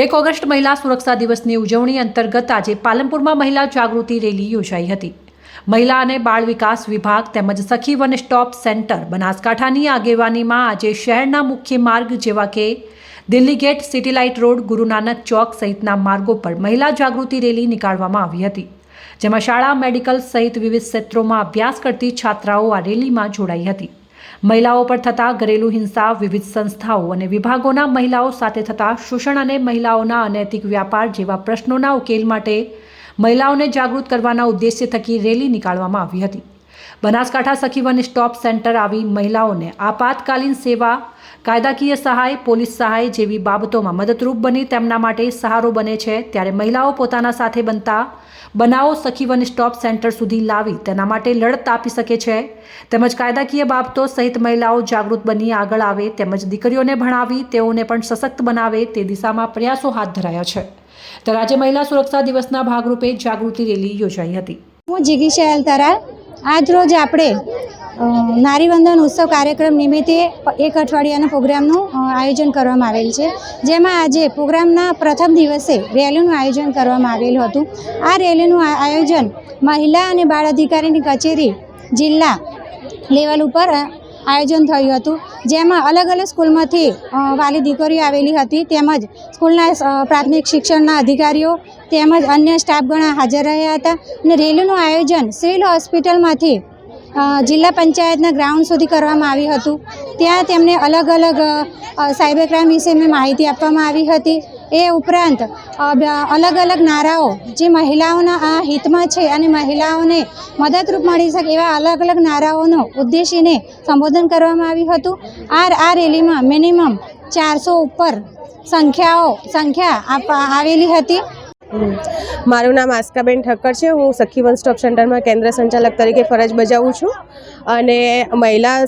એક ઓગસ્ટ મહિલા સુરક્ષા દિવસની ઉજવણી અંતર્ગત આજે પાલનપુરમાં મહિલા જાગૃતિ રેલી યોજાઈ હતી. મહિલા અને બાળ વિકાસ વિભાગ તેમજ સખી વન સ્ટોપ સેન્ટર બનાસકાંઠાની આગેવાનીમાં આજે શહેરના મુખ્ય માર્ગ જેવા કે Delhi gate, city road Guru Nanak ચોક સહિતના માર્ગો પર મહિલા જાગૃતિ રેલી નીકાળવામાં આવી હતી. જેમાં શાળા, મેડિકલ સહિત વિવિધ ક્ષેત્રોમાં અભ્યાસ કરતી છાત્રાઓ આ રેલીમાં જોડાઈ હતી. મહિલાઓ પર થતા ઘરેલુ હિંસા, વિવિધ સંસ્થાઓ અને વિભાગોના મહિલાઓ સાથે થતા શોષણ અને મહિલાઓના અનૈતિક વ્યાપાર જેવા પ્રશ્નોના ઉકેલ માટે મહિલાઓને જાગૃત કરવાના ઉદ્દેશ્ય થકી રેલી નીકાળવામાં આવી હતી. બનાસકાંઠા સખીવન સ્ટોપ સેન્ટર આવી મહિલાઓને આપાતકાલીન સેવા, કાયદાકીય સહાય, પોલીસ સહાય જેવી બાબતોમાં મદદરૂપ બની તેમના માટે સહારો બને છે. ત્યારે મહિલાઓ પોતાના સાથે બનતા બનાવો સખીવન સ્ટોપ સેન્ટર સુધી લાવી તેના માટે લડત આપી શકે છે. તેમજ કાયદાકીય બાબતો સહિત મહિલાઓ જાગૃત બની આગળ આવે તેમજ દીકરીઓને ભણાવી તેઓને પણ સશક્ત બનાવે તે દિશામાં પ્રયાસો હાથ ધરાયા છે. ત્યારે આજે મહિલા સુરક્ષા દિવસના ભાગરૂપે જાગૃતિ રેલી યોજાઈ હતી. હું જીગી શહેલ આજ રોજ આપણે નારીવંદન ઉત્સવ કાર્યક્રમ નિમિત્તે એક અઠવાડિયાના પ્રોગ્રામનું આયોજન કરવામાં આવેલ છે. જેમાં આજે પ્રોગ્રામના પ્રથમ દિવસે રેલીનું આયોજન કરવામાં આવેલું હતું. આ રેલીનું આયોજન મહિલા અને બાળ અધિકારીની કચેરી જિલ્લા લેવલ ઉપર આયોજન થયું હતું. જેમાં અલગ અલગ સ્કૂલમાંથી વાલી દીકરીઓ આવેલી હતી. તેમજ સ્કૂલના પ્રાથમિક શિક્ષણના અધિકારીઓ તેમજ અન્ય સ્ટાફગણા હાજર રહ્યા હતા. અને રેલીનું આયોજન સિવિલ હોસ્પિટલમાંથી જિલ્લા પંચાયતના ગ્રાઉન્ડ સુધી કરવામાં આવ્યું હતું. ત્યાં તેમને અલગ અલગ સાયબર ક્રાઇમ વિશે મેં માહિતી આપવામાં આવી હતી. એ ઉપરાંત અલગ અલગ નારાઓ, જે મહિલાઓના આ હિતમાં છે અને મહિલાઓને મદદરૂપ મળી શકે એવા અલગ અલગ નારાઓનો ઉદ્દેશીને સંબોધન કરવામાં આવ્યું હતું. આ આ રેલીમાં મિનિમમ ચારસો ઉપર સંખ્યાઓ, સંખ્યા આપવા આવેલી હતી. મારું નામ આસ્કાબેન ઠક્કર છે. હું સખી વન સ્ટોપ સેન્ટરમાં કેન્દ્ર સંચાલક તરીકે ફરજ બજાવું છું. અને મહિલા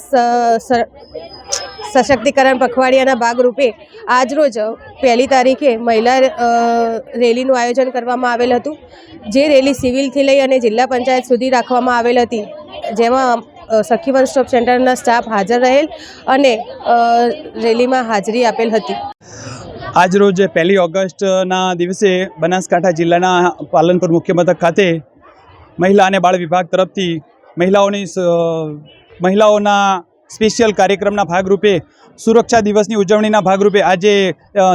સશક્તિકરણ પખવાડિયાના ભાગરૂપે આજરોજ પહેલી તારીખે મહિલા રેલીનું આયોજન કરવામાં આવેલ હતું. જે રેલી સિવિલથી લઈ અને જિલ્લા પંચાયત સુધી રાખવામાં આવેલ હતી. જેમાં સખી વન સ્ટોપ સેન્ટરના સ્ટાફ હાજર રહેલ અને રેલીમાં હાજરી આપેલ હતી. આજરોજ પહેલી ઓગસ્ટના દિવસે બનાસકાંઠા જિલ્લાના પાલનપુર મુખ્ય મથક ખાતે મહિલા અને બાળ વિભાગ તરફથી મહિલાઓની મહિલાઓના સ્પેશિયલ કાર્યક્રમના ભાગરૂપે સુરક્ષા દિવસની ઉજવણીના ભાગરૂપે આજે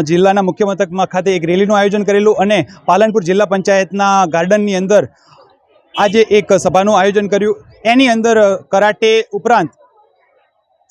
જિલ્લાના મુખ્ય મથકમાં ખાતે એક રેલીનું આયોજન કરેલું અને પાલનપુર જિલ્લા પંચાયતના ગાર્ડનની અંદર આજે એક સભાનું આયોજન કર્યું. એની અંદર કરાટે ઉપરાંત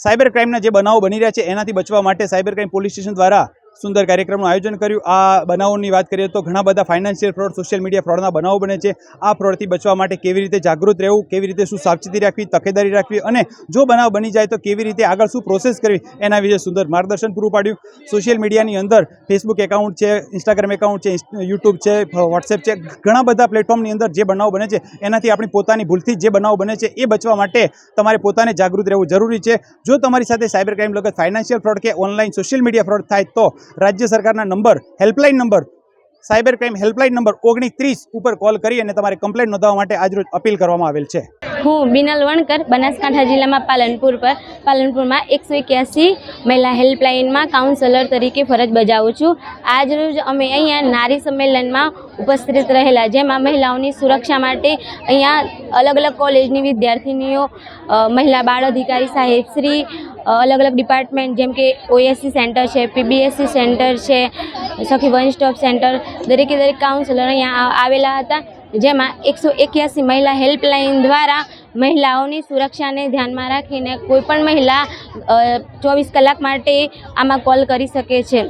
સાયબર ક્રાઇમના જે બનાવો બની રહ્યા છે, એનાથી બચવા માટે સાયબર ક્રાઇમ પોલીસ સ્ટેશન દ્વારા સુંદર કાર્યક્રમનું આયોજન કર્યું. આ બનાવોની વાત કરીએ તો ઘણા બધા ફાઇનાન્શિયલ ફ્રોડ સોશિયલ મીડિયા ફ્રોડના બનાવો બને છે. આ ફ્રોડથી બચવા માટે કેવી રીતે જાગૃત રહેવું, કેવી રીતે શું સાવચેતી રાખવી, તકેદારી રાખવી અને જો બનાવ બની જાય તો કેવી રીતે આગળ શું પ્રોસેસ કરવી, એના વિશે સુંદર માર્ગદર્શન પૂરું પાડ્યું. સોશિયલ મીડિયાની અંદર ફેસબુક એકાઉન્ટ છે ઇન્સ્ટાગ્રામ એકાઉન્ટ છે યુટ્યુબ છે વોટ્સએપ છે, ઘણા બધા પ્લેટફોર્મની અંદર જે બનાવો બને છે, એનાથી આપણી પોતાની ભૂલથી જે બનાવો બને છે, એ બચવા માટે તમારે પોતાને જાગૃત રહેવું જરૂરી છે. જો તમારી સાથે સાયબર ક્રાઇમ લગત ફાઇનાન્શિયલ ફ્રોડ કે ઓનલાઈન સોશિયલ મીડિયા ફ્રોડ થાય તો રાજ્ય સરકારના number helpline number cyber crime helpline number ઓગણીસ ઉપર કોલ કરી અને તમારે કમ્પ્લેન નોંધાવવા માટે આજરોજ અપીલ કરવામાં આવેલ છે. હું બિનલ વણકર બનાસકાંઠા જિલ્લામાં પાલનપુર પર પાલનપુરમાં એકસો એક્યાસી મહિલા હેલ્પલાઇનમાં કાઉન્સેલર તરીકે ફરજ બજાવું છું. આજ રોજ અમે અહીંયા નારી સંમેલનમાં ઉપસ્થિત રહેલા જેમાં મહિલાઓની સુરક્ષા માટે અહીંયા અલગ અલગ કોલેજની વિદ્યાર્થિનીઓ મહિલા બાળ અધિકારી સાહેબશ્રી અ, અલગ અલગ ડિપાર્ટમેન્ટ જેમ કે ઓએસસી સેન્ટર છે પીબીએસસી સેન્ટર છે, સખી વન સ્ટોપ સેન્ટર દરેકે દરેક કાઉન્સિલર અહીંયા આવેલા હતા, જેમાં એકસો એક્યાસી મહિલા હેલ્પલાઇન દ્વારા મહિલાઓની સુરક્ષાને ધ્યાનમાં રાખીને કોઈપણ મહિલા ચોવીસ કલાક માટે આમાં કોલ કરી શકે છે.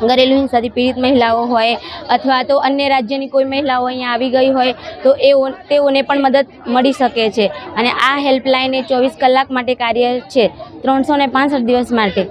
ઘરેલું હિંસાથી પીડિત મહિલાઓ હોય અથવા તો અન્ય રાજ્યની કોઈ મહિલાઓ અહીંયા આવી ગઈ હોય તો એઓ તેઓને પણ મદદ મળી શકે છે. અને આ હેલ્પલાઇન એ ચોવીસ કલાક માટે કાર્ય છે. ત્રણસો ને પાંસઠ દિવસ માટે.